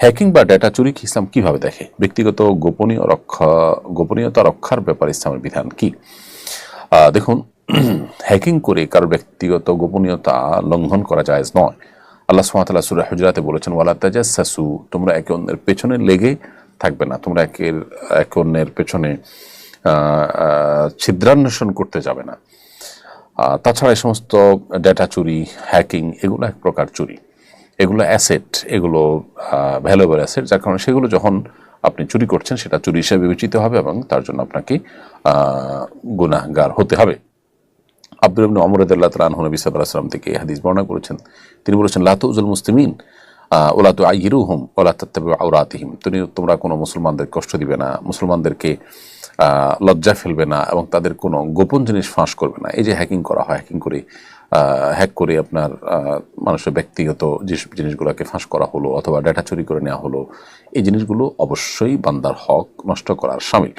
Hacking বা data চুরি ইসলাম কীভাবে দেখে? ব্যক্তিগত গোপনীয় রক্ষা, গোপনীয়তা রক্ষার ব্যাপারে ইসলামের বিধান কি? দেখুন হ্যাকিং করে কারও ব্যক্তিগত গোপনীয়তা লঙ্ঘন করা যায় নয়। আল্লাহ সুমাতাল্লাহ সুরা হুজরাতে বলেছেন, ওয়ালা সাসু তোমরা একে অন্যের পেছনে লেগে থাকবে না। তোমরা একের, একে অন্যের পেছনে ছিদ্রান্বেষণ করতে যাবে না। তাছাড়া এই সমস্ত ডেটা চুরি হ্যাকিং এগুলো এক প্রকার চুরি। এগুলো অ্যাসেট এগুলো ভ্যালুয়েবল অ্যাসেট যার কারণে সেগুলো যখন আপনি চুরি করছেন, সেটা চুরি হিসেবে বিবেচিত হবে এবং তার জন্য আপনাকে গুণাগার হতে হবে। আব্দুল ইবনে অমর রাদিয়াল্লাহু তাআলা আনহু নবী সাল্লাহ আসলাম থেকে হাদিস বর্ণনা করেছেন। তিনি বলেছেন লাতুজুল মুস্তিমিন ওলা তো তু আইরুহুম ওলা তাত্তাবি আওরাতিহিম। তুমি তোমরা কোনো মুসলমানদের কষ্ট দিবে না, মুসলমানদেরকে লজ্জা ফেলবে না এবং তাদের কোনো গোপন জিনিস ফাঁস করবে না। এই যে হ্যাকিং করা হয় হ্যাকিং করে হ্যাক করে আপনার মানুষের ব্যক্তিগত যে জিনিসগুলোকে ফাঁস করা হলো অথবা ডেটা চুরি করে নেওয়া হলো। এই জিনিসগুলো অবশ্যই বান্দার হক নষ্ট করার সামিল।